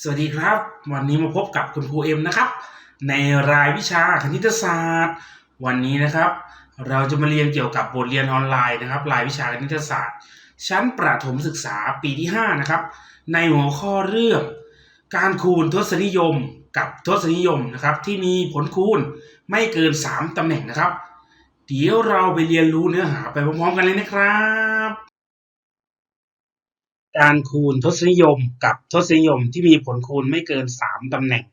สวัสดีครับ วันนี้มาพบกับคุณครูเอ็มนะครับ ในรายวิชาคณิตศาสตร์ วันนี้นะครับ เราจะมาเรียนเกี่ยวกับบทเรียนออนไลน์นะครับ รายวิชาคณิตศาสตร์ ชั้นประถมศึกษาปีที่ 5 นะครับ ในหัวข้อเรื่อง การคูณทศนิยมกับทศนิยมนะครับ ที่มีผลคูณไม่เกิน 3ตำแหน่งนะครับ เดี๋ยวเราไปเรียนรู้เนื้อหาไปพร้อมๆกันเลยนะครับ การคูณทศนิยมกับทศนิยมที่มีผลคูณไม่เกิน 3ตำแหน่ง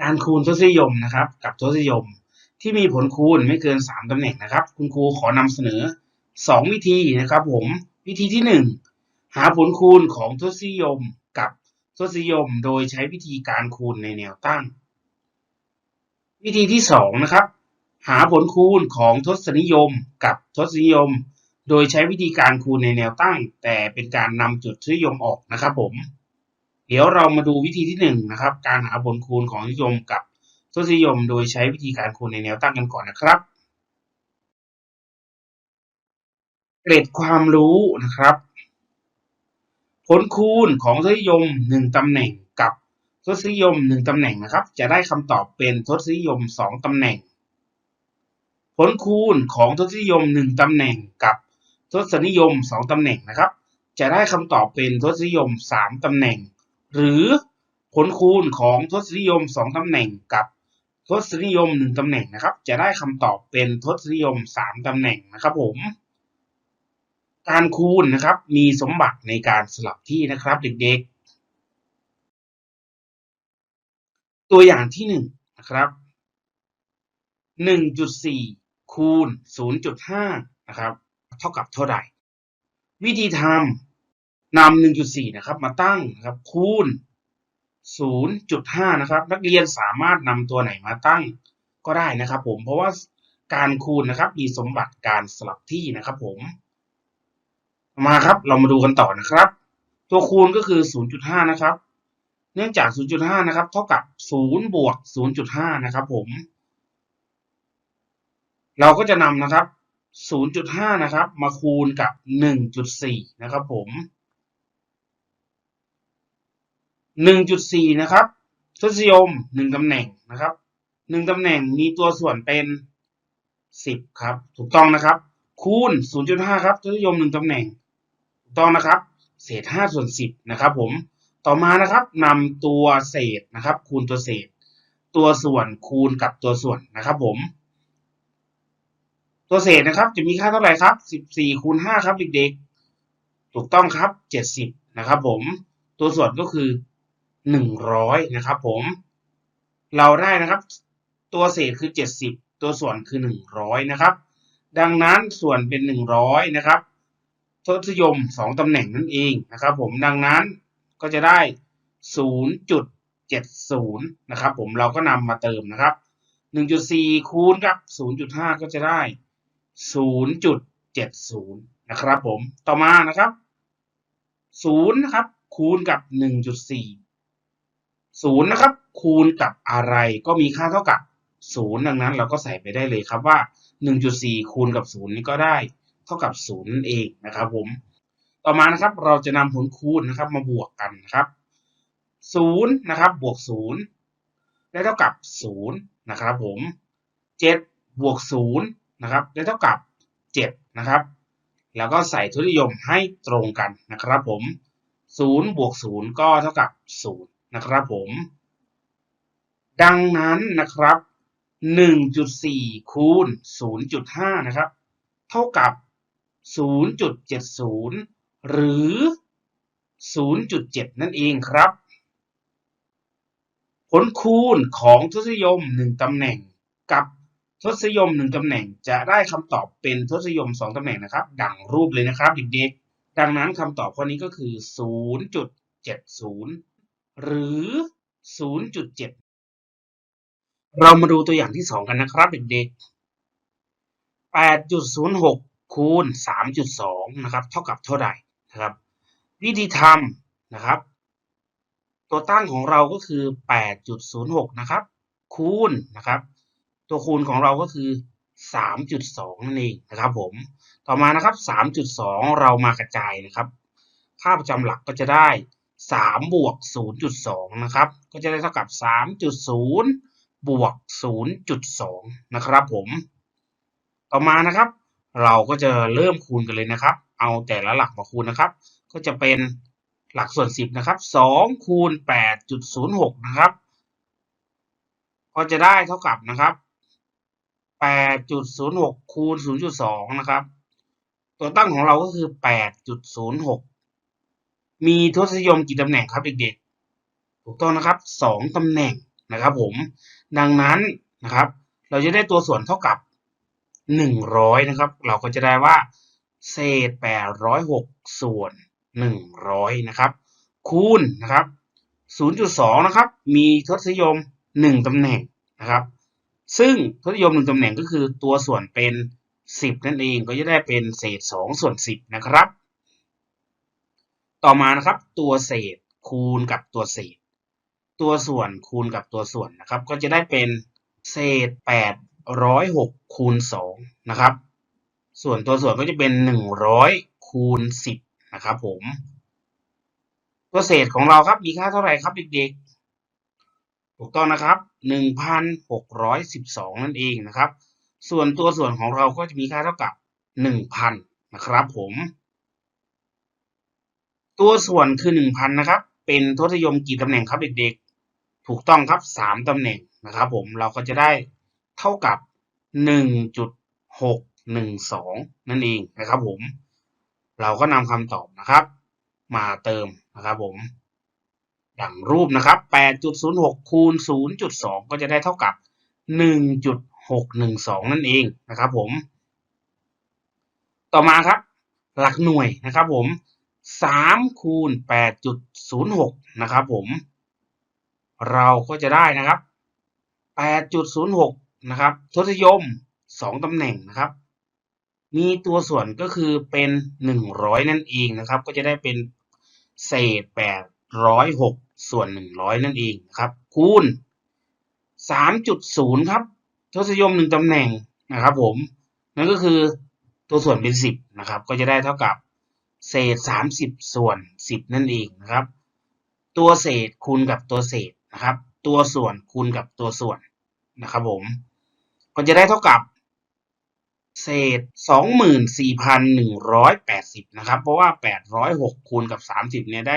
การคูณทศนิยมนะครับ กับทศนิยมที่มีผลคูณไม่เกิน 3ตำแหน่งนะครับ คุณครูขอนำเสนอ 2 วิธีนะครับ ผมวิธีที่ 1 หาผลคูณของทศนิยมกับทศนิยมโดยใช้วิธีการคูณในแนวตั้ง วิธีที่2นะครับ หาผลคูณของทศนิยมกับทศนิยม โดยใช้วิธีการคูณในแนวตั้ง แต่เป็นการนำจุดทศนิยมออกนะครับผม เดี๋ยวเรามาดูวิธีที่หนึ่งนะครับ การหาผลคูณของทศนิยมกับทศนิยม โดยใช้วิธีการคูณในแนวตั้งกันก่อนนะครับ เกรดความรู้นะครับ ผลคูณของทศนิยมหนึ่งตำแหน่งกับทศนิยมหนึ่งตำแหน่งนะครับ จะได้คำตอบเป็นทศนิยมสองตำแหน่ง ผลคูณของทศนิยมหนึ่งตำแหน่งกับทศนิยมสองตำแหน่งนะครับ จะได้คำตอบเป็นทศนิยมสามตำแหน่ง หรือผลคูณของทศนิยมสองตำแหน่งกับทศนิยมหนึ่งตำแหน่งนะครับ จะได้คำตอบเป็นทศนิยมสามตำแหน่งนะครับผม การคูณนะครับมีสมบัติในการสลับที่นะครับเด็กๆ ตัวอย่างที่หนึ่งนะครับหนึ่งจุดสี่ คูณศูนะครับ เท่ากับเท่าไหร่ วิธีทำนำหนึ่งจุดสี่นะครับ มาตั้งนะครับ คูณศูนย์จุดห้านะครับ นักเรียนสามารถนำตัวไหนมาตั้งก็ได้นะครับ ผม เพราะว่าการคูณนะครับ มีสมบัติการสลับที่นะครับ ผม มาครับ เรามาดูกันต่อนะครับ ตัวคูณก็คือ 0.5 นะครับ เนื่องจาก 0.5 นะครับ เท่ากับ 0 บวก 0.5 นะครับ ผม เราก็จะนำนะครับ 0.5 นะครับ มาคูณกับ 1.4 นะครับผม 1.4 นะครับทศนิยม1ตำแหน่งนะครับ1ตำแหน่งมีตัวส่วนเป็น 10 ครับ ถูกต้องนะครับ คูณ 0.5 ครับทศนิยม1ตำแหน่ง ถูกต้องนะครับ เศษ 5 ส่วน 10 นะครับผม ต่อมานะครับนำตัวเศษนะครับ คูณตัวเศษ ตัวส่วนคูณกับตัวส่วนนะครับผม ตัวเศษนะครับ จะมีค่าเท่าไหร่ครับ14คูณ5ครับเด็กๆ ถูกต้องครับ70นะครับ ผม ตัวส่วนก็คือ100นะครับ ผม เราได้นะครับ ตัวเศษคือ70ตัวส่วนคือ100นะครับ ดังนั้นส่วนเป็น100นะครับทศนิยม2ตำแหน่งนั่นเองนะครับ ผมดังนั้นก็จะได้0.70นะครับ ผมเราก็นำมาเติมนะครับ1.4คูณกับ0.5ก็จะได้ 0.70 นะครับผม ต่อมานะครับ 0 นะครับ คูณกับ 1.4 0 นะครับ คูณกับอะไรก็มีค่าเท่ากับ 0 ดังนั้นเราก็ใส่ไปได้เลยครับว่า 1.4 คูณกับ 0 นี่ก็ได้เท่ากับ 0 นั่นเองนะครับผม ต่อมานะครับเราจะนำผลคูณนะครับมาบวกกันนะครับ 0 นะครับ บวก 0 ได้เท่ากับ 0 นะครับผม 7 บวก 0 นะครับได้เท่ากับ 7 นะครับ แล้วก็ใส่ทศนิยมให้ตรงกันนะครับผม 0 บวก 0 ก็เท่ากับ 0 นะครับผม ดังนั้นนะครับ 1.4 คูณ 0.5 นะครับ เท่ากับ 0.70 หรือ 0.7 นั่นเองครับ ผลคูณของทศนิยม 1 ตำแหน่งกับ ทศนิยม1ตำแหน่งจะได้คำตอบเป็นทศนิยม2ตำแหน่งนะครับ ดังรูปเลยนะครับเด็กๆ ดังนั้นคำตอบข้อนี้ก็คือ 0.70 หรือ 0.7 เรามาดูตัวอย่างที่ 2 กันนะครับเด็กๆ 8.06 คูณ 3.2 นะครับ เท่ากับเท่าไหร่นะครับ วิธีทำนะครับ ตัวตั้งของเราก็คือ 8.06 นะครับ คูณนะครับ ตัวคูณของเราก็คือ 3.2 นั่นเองนะครับผม ต่อมานะครับ 3.2 เรามากระจายนะครับ ค่าประจำหลักก็จะได้ 3 บวก 0.2 นะครับ ก็จะได้เท่ากับ 3.0 บวก 0.2 นะครับผม ต่อมานะครับ เราก็จะเริ่มคูณกันเลยนะครับ เอาแต่ละหลักมาคูณนะครับ ก็จะเป็นหลักส่วน 10 นะครับ 2 คูณ 8.06 นะครับ ก็จะได้เท่ากับนะครับ 8.06คูณ0.2นะครับ ตัวตั้งของเราก็คือ8.06มีทศนิยมกี่ตำแหน่งครับเด็กๆ ถูกต้องนะครับ2ตำแหน่งนะครับผม ดังนั้นนะครับ เราจะได้ตัวส่วนเท่ากับ100นะครับ เราก็จะได้ว่า เศษ806ส่วน100นะครับ คูณนะครับ0.2นะครับ มีทศนิยม1ตำแหน่งนะครับ ซึ่งทศนิยม1ตำแหน่งก็คือตัวส่วนเป็น 10 นั่นเองก็จะได้เป็นเศษ 2 ส่วน 10 นะครับ ต่อมานะครับตัวเศษคูณกับตัวเศษ ตัวส่วนคูณกับตัวส่วนนะครับ ก็จะได้เป็นเศษ 806คูณ2นะครับ ส่วนตัวส่วนก็จะเป็น 100คูณ10นะครับผม ตัวเศษของเราครับมีค่าเท่าไหร่ครับเด็กๆ ถูกต้องนะครับ 1,612 นั่นเองนะครับ ส่วนตัวส่วนของเราก็จะมีค่าเท่ากับ 1,000 นะครับผม ตัวส่วนคือ 1,000 นะครับ เป็นทศนิยมกี่ตำแหน่งครับเด็กๆ ถูกต้องครับ 3ตำแหน่งนะครับผม เราก็จะได้เท่ากับ 1.612 นั่นเองนะครับผม เราก็นำคำตอบนะครับ มาเติมนะครับผม ดังรูปนะครับ 8.06 คูณ 0.2 ก็จะได้เท่ากับ 1.612 นั่นเองนะครับผม ต่อมาครับ หลักหน่วยนะครับผม 3 คูณ 8.06 นะครับผม เราก็จะได้นะครับ 8.06 นะครับทศนิยม 2ตำแหน่งนะครับ มีตัวส่วนก็คือเป็น 100 นั่นเองนะครับ ก็จะได้เป็นเศษ806 ส่วน100นั่นเองครับ คูณ3.0ครับทศนิยม1ตำแหน่งนะครับผมนั่นก็คือตัวส่วนเป็น10นะครับ ก็จะได้เท่ากับเศษ30ส่วน10นั่นเองนะครับ ตัวเศษคูณกับตัวเศษนะครับ ตัวส่วนคูณกับตัวส่วนนะครับผมก็จะได้เท่ากับ เศษ24,180นะครับ เพราะว่า806คูณกับ30เนี่ยได้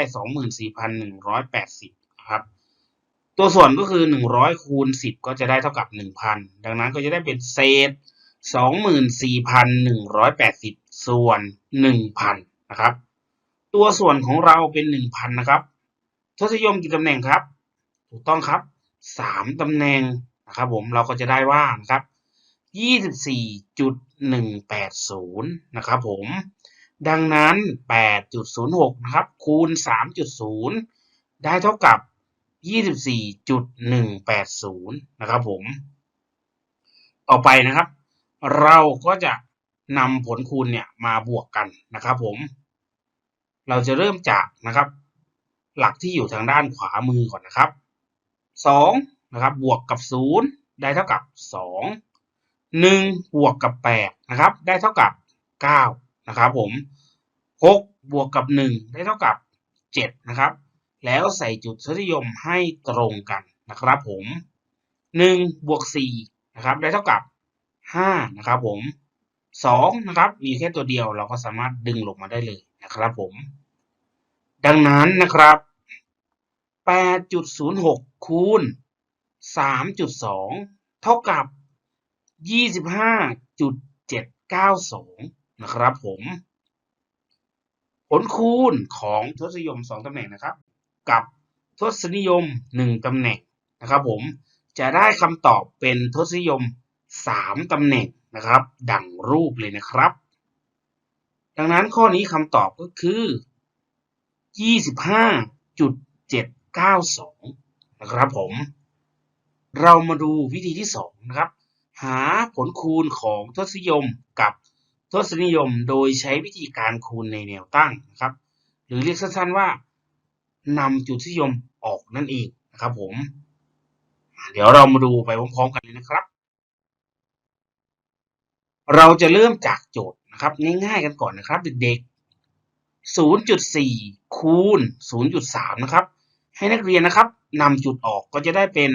24,180นะครับ ตัวส่วนก็คือ100คูณ10ก็จะได้เท่ากับ1,000ดังนั้นก็จะได้เป็นเศษ24,180ส่วน1,000นะครับ ตัวส่วนของเราเป็น1,000นะครับทศนิยมกี่ตำแหน่งครับ ถูกต้องครับ3ตำแหน่งนะครับ ผมเราก็จะได้ว่านะครับ 24.180 นะครับผม ดังนั้น 8.06 นะครับ คูณ 3.0 ได้เท่ากับ 24.180 นะครับผม ต่อไปนะครับ เราก็จะนำผลคูณเนี่ยมาบวกกันนะครับผม เราจะเริ่มจากนะครับ หลักที่อยู่ทางด้านขวามือก่อนนะครับ 2 นะครับ บวกกับ 0 ได้เท่ากับ 2 1 บวกกับ8นะครับได้เท่ากับ 9 นะครับผม 6 บวกกับ 1 ได้เท่ากับ 7 นะครับ แล้วใส่จุดทศนิยมให้ตรงกันนะครับผม 1 บวก4นะครับได้เท่ากับ 5 นะครับผม 2 นะครับ มีแค่ตัวเดียวเราก็สามารถดึงลงมาได้เลยนะครับผม ดังนั้นนะครับ 8.06 คูณ 3.2 เท่ากับ 25.792 นะครับผม ผลคูณของทศนิยม 2ตำแหน่งนะครับ กับทศนิยม 1ตำแหน่งนะครับผมจะได้คำตอบเป็นทศนิยม 3ตำแหน่งนะครับ ดังรูปเลยนะครับ ดังนั้นข้อนี้คำตอบก็คือ 25.792 นะครับผม เรามาดูวิธีที่ 2 นะครับ หาผลคูณของทศนิยมกับทศนิยมโดยใช้วิธีการคูณในแนวตั้งนะครับ หรือเรียกสั้นๆว่านำจุดทศนิยมออกนั่นเองนะครับผม เดี๋ยวเรามาดูไปพร้อมๆกันเลยนะครับ เราจะเริ่มจากโจทย์นะครับง่ายๆกันก่อนนะครับเด็กๆ 0.4 คูณ 0.3 นะครับ ให้นักเรียนนะครับนำจุดออกก็จะได้เป็น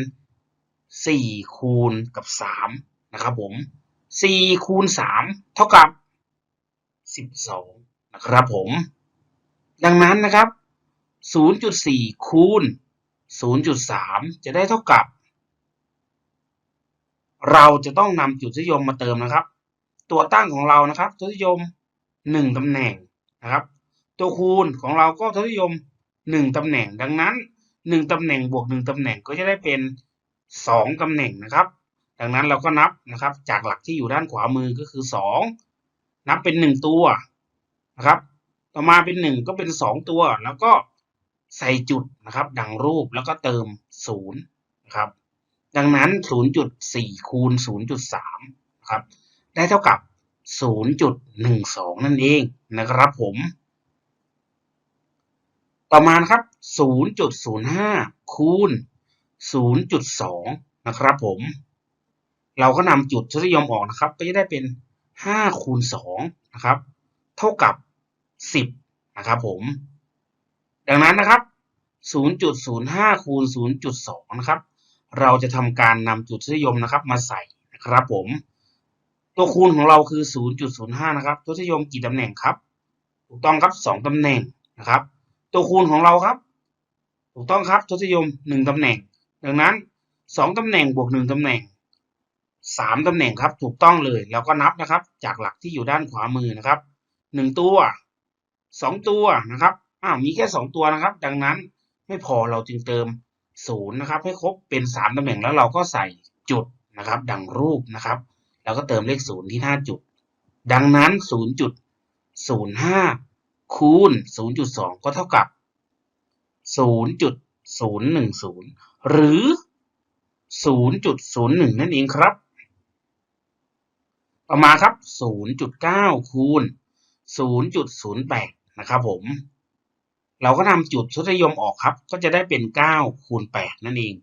4 คูณกับ 3 นะครับผม4คูณ3เท่ากับ12นะครับผม ดังนั้นนะครับ0.4คูณ0.3จะได้เท่ากับ เราจะต้องนำจุดทศนิยมมาเติมนะครับ ตัวตั้งของเรานะครับทศนิยม1ตำแหน่งนะครับ ตัวคูณของเราก็ทศนิยม1ตำแหน่ง ดังนั้น1ตำแหน่งบวก1ตำแหน่งก็จะได้เป็น2ตำแหน่งนะครับ ดังนั้นเราก็นับนะครับ จากหลักที่อยู่ด้านขวามือก็คือ 2 นับเป็น 1 ตัวนะครับ ต่อมาเป็น 1 ก็เป็น 2 ตัว แล้วก็ใส่จุดนะครับ ดังรูปแล้วก็เติม0นะครับ ดังนั้น 0.4 คูณ 0.3นะครับ ได้เท่ากับ 0.12 นั่นเองนะครับผม ต่อมาครับ 0.05 คูณ 0.2 นะครับผม เราก็นำจุดทศนิยมออกนะครับ ก็จะได้เป็น5คูณ2นะครับ เท่ากับ10นะครับผม ดังนั้นนะครับ0.05คูณ0.2นะครับ เราจะทำการนำจุดทศนิยมนะครับมาใส่นะครับผม ตัวคูณของเราคือ0.05นะครับทศนิยมกี่ตำแหน่งครับ ถูกต้องครับ2ตำแหน่งนะครับ ตัวคูณของเราครับ ถูกต้องครับทศนิยม1ตำแหน่ง ดังนั้น2ตำแหน่งบวก1ตำแหน่ง 3ตำแหน่งครับถูกต้องเลยแล้วก็นับนะครับ จากหลักที่อยู่ด้านขวามือนะครับ1ตัว2ตัวนะครับอ้าวมีแค่2ตัวนะครับ ดังนั้นไม่พอเราจึงเติม0นย์นะครับ ให้ครบเป็น3ตำแหน่งแล้วเราก็ใส่จุดนะครับ ดังรูปนะครับ แล้วก็เติมเลข0ที่หน้าจุด ดังนั้น0.05คูณ0.2ก็เท่ากับ0.010หนึ่งศูนย์หรือ0.01นั่นเองครับ ต่อมาครับ 0.9 คูณ 0.08 นะครับผม เราก็นำจุดทศนิยมออกครับ ก็จะได้เป็น 9 คูณ 8 นั่นเอง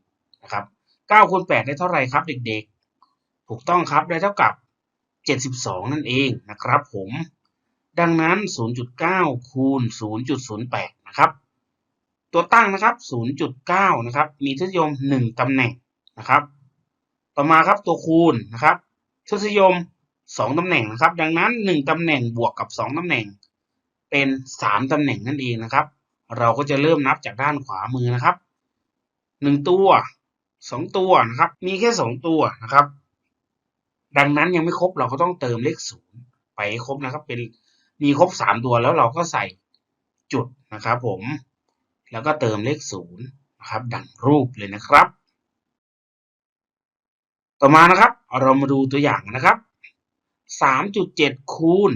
นะครับ 9 คูณ 8 ได้เท่าไหร่ครับเด็กๆ ถูกต้องครับได้เท่ากับ 72 นั่นเองนะครับผม ดังนั้น 0.9 คูณ 0.08 นะครับ ตัวตั้งนะครับ 0.9 นะครับ มีทศนิยม 1 ตำแหน่งนะครับ ต่อมาครับตัวคูณนะครับทศนิยม 2ตำแหน่งนะครับ ดังนั้น1ตำแหน่งบวกกับ2ตำแหน่ง เป็น3ตำแหน่งนั่นเองนะครับ เราก็จะเริ่มนับจากด้านขวามือนะครับ1ตัว2ตัวนะครับ มีแค่2ตัวนะครับ ดังนั้นยังไม่ครบเราก็ต้องเติมเลข0ไปให้ครบนะครับ เป็นมีครบ3ตัวแล้วเราก็ใส่จุดนะครับ ผม แล้วก็เติมเลข0นะครับ ดังรูปเลยนะครับ ต่อมานะครับ เรามาดูตัวอย่างนะครับ 3.7 คูณ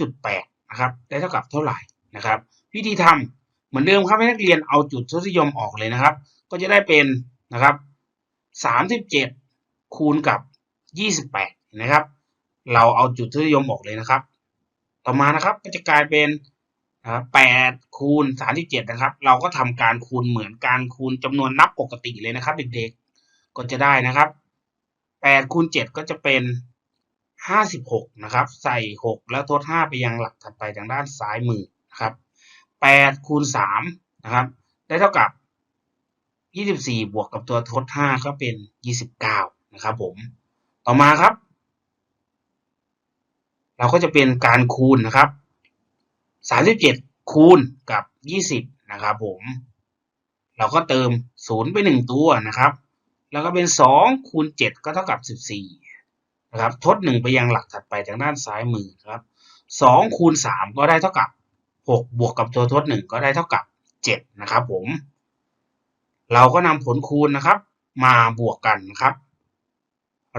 2.8 นะครับ ได้เท่ากับเท่าไหร่นะครับ วิธีทำเหมือนเดิมครับให้นักเรียนเอาจุดทศนิยมออกเลยนะครับ ก็จะได้เป็นนะครับ 37 คูณกับ 28 นะครับ เราเอาจุดทศนิยมออกเลยนะครับ ต่อมานะครับก็จะกลายเป็นนะครับ8คูณ 37 นะครับ เราก็ทำการคูณเหมือนการคูณจำนวนนับปกติเลยนะครับเด็กๆ ก็จะได้นะครับ8คูณ7ก็จะเป็น 56นะครับใส่ 6 แล้วทด 5 ไปยังหลักถัดไปทางด้านซ้ายมือนะครับ8คูณ3นะครับได้เท่ากับ 24 บวกกับตัวทด 5 ก็เป็น 29 นะครับผมต่อมาครับ เราก็จะเป็นการคูณนะครับ 37 คูณกับ 20 นะครับผมเราก็เติม 0 ไป 1 ตัวนะครับ แล้วก็เป็น 2 คูณ 7 ก็เท่ากับ 14 นะครับทด1ไปยังหลักถัดไปทางด้านซ้ายมือครับ2คูณ3ก็ได้เท่ากับ6บวกกับตัวทด1ก็ได้เท่ากับ7นะครับผม เราก็นำผลคูณนะครับ มาบวกกันนะครับ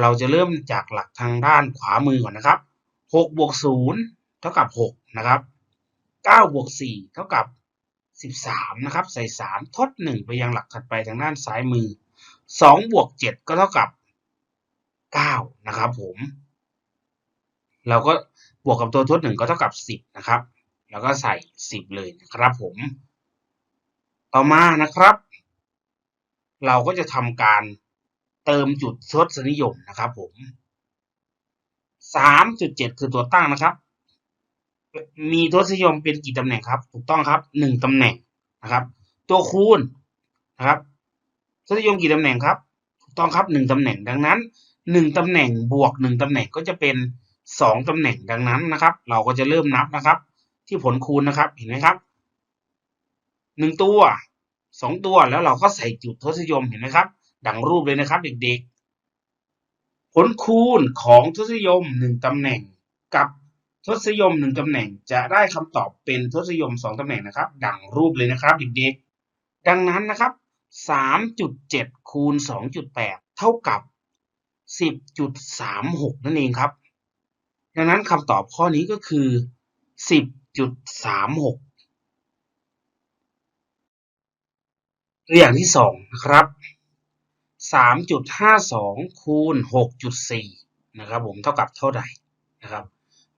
เราจะเริ่มจากหลักทางด้านขวามือก่อนนะครับ6บวก0เท่ากับ6นะครับ9บวก4เท่ากับ13นะครับ ใส่3ทด1ไปยังหลักถัดไปทางด้านซ้ายมือ2บวก7ก็เท่ากับ 9 นะครับผม เราก็บวกกับตัวทด1ก็เท่ากับ 10 นะครับ แล้วก็ใส่ 10 เลยนะครับผม ต่อมานะครับ เราก็จะทำการเติมจุดทศนิยมนะครับผมสามจุดเจ็ดคือตัวตั้งนะครับ มีทศนิยมเป็นกี่ตำแหน่งครับ ถูกต้องครับหนึ่งตำแหน่งนะครับ ตัวคูณนะครับทศนิยมกี่ตำแหน่งครับ ถูกต้องครับหนึ่งตำแหน่งดังนั้น หนึ่งตำแหน่งบวกหนึ่งตำแหน่งก็จะเป็นสองตำแหน่งดังนั้นนะครับ เราก็จะเริ่มนับนะครับ ที่ผลคูณนะครับเห็นไหมครับหนึ่งตัวสองตัวแล้วเราก็ใส่จุดทศนิยมเห็นไหมครับ ดังรูปเลยนะครับเด็กๆ ผลคูณของทศนิยมหนึ่งตำแหน่งกับทศนิยมหนึ่งตำแหน่งจะได้คำตอบเป็นทศนิยมสองตำแหน่งนะครับ ดังรูปเลยนะครับเด็กๆดังนั้นนะครับสามจุดเจ็ดคูณสองจุดแปดเท่ากับ สิบจุดสามหกนั่นเองครับ ดังนั้นคำตอบข้อนี้ก็คือสิบจุดสามหกตัวอย่างที่สองนะครับสามจุดห้าสองคูณหกจุดสี่นะครับผมเท่ากับเท่าไหร่นะครับ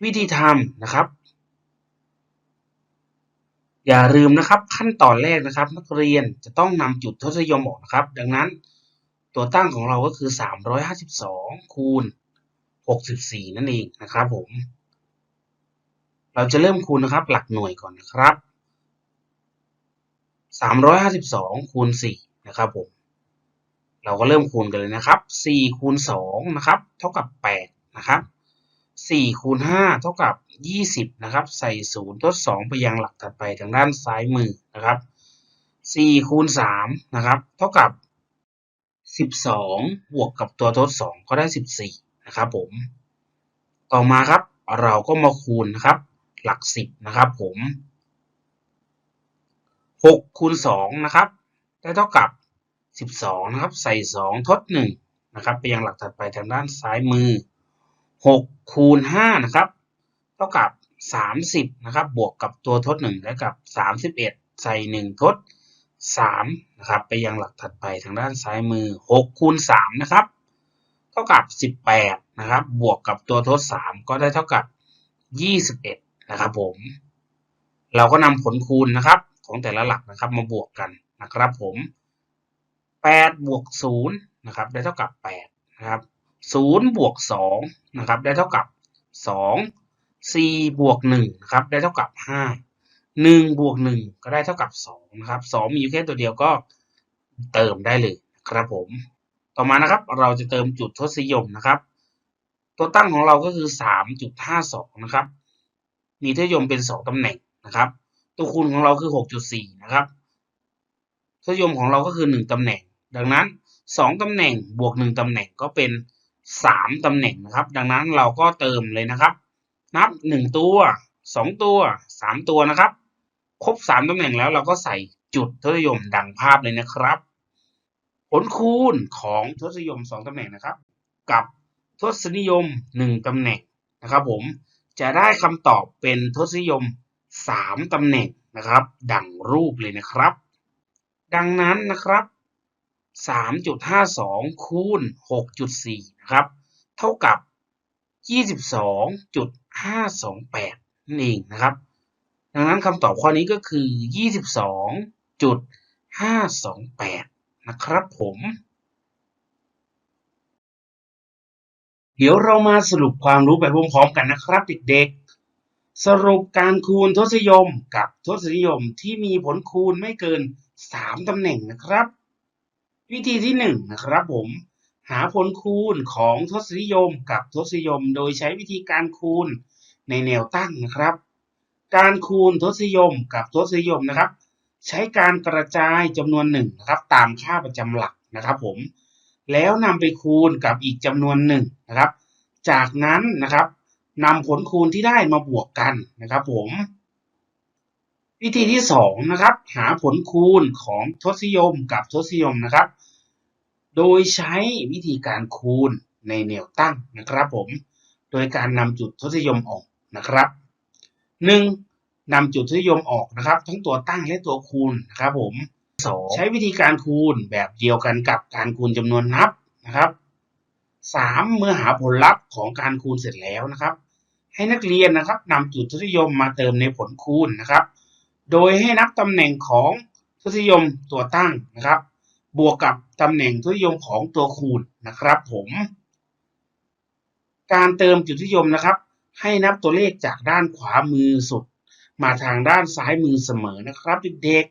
วิธีทำนะครับ อย่าลืมนะครับขั้นตอนแรกนะครับ นักเรียนจะต้องนำจุดทศนิยมออกนะครับ ดังนั้น ตัวตั้งของเราก็คือ 352 คูณ 64 นั่นเองนะครับผม เราจะเริ่มคูณนะครับ หลักหน่วยก่อนนะครับ 352 คูณ 4 นะครับผม เราก็เริ่มคูณกันเลยนะครับ 4 คูณ 2 นะครับ เท่ากับ 8 นะครับ 4 คูณ 5 เท่ากับ 20 นะครับ ใส่ 0 ทด 2 ไปยังหลักถัดไปทางด้านซ้ายมือนะครับ 4 คูณ 3 นะครับ เท่ากับ 12 บวกกับตัวทด 2 ก็ได้ 14 นะครับผม ต่อมาครับเราก็มาคูณนะครับ หลัก 10 นะครับผม6คูณ2นะครับ ได้เท่ากับ 12 นะครับ ใส่ 2 ทด 1 นะครับ ไปยังหลักถัดไปทางด้านซ้ายมือ 6 คูณ 5 นะครับ เท่ากับ 30 นะครับ บวกกับตัวทด 1 ได้กับ 31 ใส่ 1 ทด 3นะครับไปยังหลักถัดไปทางด้านซ้ายมือ6คูณ3นะครับเท่ากับ 18นะครับบวกกับตัวทด 3 ก็ได้เท่ากับ 21นะครับผมเราก็นำผลคูณนะครับของแต่ละหลักนะครับมาบวกกันนะครับผม8บวก0นะครับได้เท่ากับ8นะครับ0บวก2นะครับได้เท่ากับ 2 4บวก1นะครับได้เท่ากับ 5 1บวก1ก็ได้เท่ากับ2นะครับ2มีอยู่แค่ตัวเดียวก็เติมได้เลยครับผม ต่อมานะครับ เราจะเติมจุดทศนิยมนะครับ ตัวตั้งของเราก็คือ3.52นะครับ มีทศนิยมเป็น2ตำแหน่งนะครับ ตัวคูณของเราคือ6.4นะครับทศนิยมของเราก็คือ1ตำแหน่ง ดังนั้น2ตำแหน่งบวก1ตำแหน่งก็เป็น3ตำแหน่งนะครับ ดังนั้นเราก็เติมเลยนะครับ นับ1ตัว2ตัว3ตัวนะครับ ครบ3ตำแหน่งแล้วเราก็ใส่จุดทศนิยมดังภาพเลยนะครับ ผลคูณของทศนิยม2ตำแหน่งนะครับ กับทศนิยม1ตำแหน่งนะครับผมจะได้คำตอบเป็นทศนิยม3ตำแหน่งนะครับ ดังรูปเลยนะครับ ดังนั้นนะครับ3.52คูณ6.4นะครับเท่ากับ 22.528นั่นเองนะครับ ดังนั้นคำตอบข้อนี้ก็คือ 22.528 นะครับผม เดี๋ยวเรามาสรุปความรู้ไปพร้อมๆกันนะครับเด็กๆ สรุปการคูณทศนิยมกับทศนิยมที่มีผลคูณไม่เกิน 3ตำแหน่งนะครับ วิธีที่ 1 นะครับผม หาผลคูณของทศนิยมกับทศนิยม โดยใช้วิธีการคูณในแนวตั้งนะครับ การคูณทศนิยมกับทศนิยมนะครับ ใช้การกระจายจำนวนหนึ่งนะครับ ตามค่าประจำหลักนะครับ ผม แล้วนำไปคูณกับอีกจำนวนหนึ่งนะครับ จากนั้นนะครับนำผลคูณที่ได้มาบวกกันนะครับ ผม วิธีที่สองนะครับ หาผลคูณของทศนิยมกับทศนิยมนะครับ โดยใช้วิธีการคูณในแนวตั้งนะครับ ผม โดยการนำจุดทศนิยมออกนะครับ หนึ่งนำจุดทศนิยมออกนะครับ ทั้งตัวตั้งและตัวคูณนะครับผมสองใช้วิธีการคูณแบบเดียวกันกับการคูณจำนวนนับนะครับสามเมื่อหาผลลัพธ์ของการคูณเสร็จแล้วนะครับ ให้นักเรียนนะครับนำจุดทศนิยมมาเติมในผลคูณนะครับ โดยให้นับตำแหน่งของทศนิยมตัวตั้งนะครับ บวกกับตำแหน่งทศนิยมของตัวคูณนะครับ ผม การเติมจุดนิยมนะครับ ให้นับตัวเลขจากด้านขวามือสุด มาทางด้านซ้ายมือเสมอนะครับเด็ก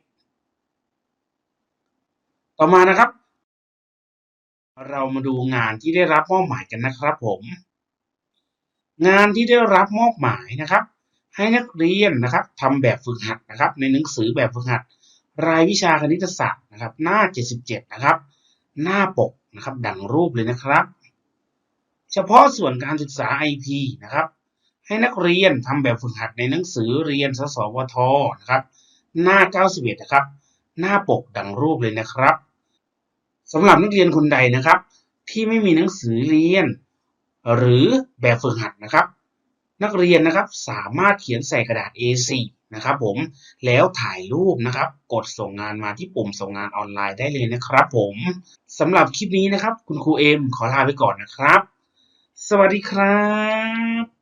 ๆ ต่อมานะครับ เรามาดูงานที่ได้รับมอบหมายกันนะครับผม งานที่ได้รับมอบหมายนะครับ ให้นักเรียนนะครับทำแบบฝึกหัดนะครับ ในหนังสือแบบฝึกหัด รายวิชาคณิตศาสตร์นะครับ หน้า 77 นะครับ หน้าปกนะครับ ดังรูปเลยนะครับ เฉพาะส่วนการศึกษา IP นะครับ ให้นักเรียนทำแบบฝึกหัดในหนังสือเรียนสสวทนะครับหน้า 91 นะครับ หน้าปกดังรูปเลยนะครับสำหรับนักเรียนคนใดนะครับ ที่ไม่มีหนังสือเรียน หรือแบบฝึกหัดนะครับ นักเรียนนะครับสามารถเขียนใส่กระดาษ A4 นะครับผมแล้วถ่ายรูปนะครับ กดส่งงานมาที่ปุ่มส่งงานออนไลน์ได้เลยนะครับ ผมสำหรับคลิปนี้นะครับ คุณครูเอ็มขอลาไปก่อนนะครับ สวัสดีครับ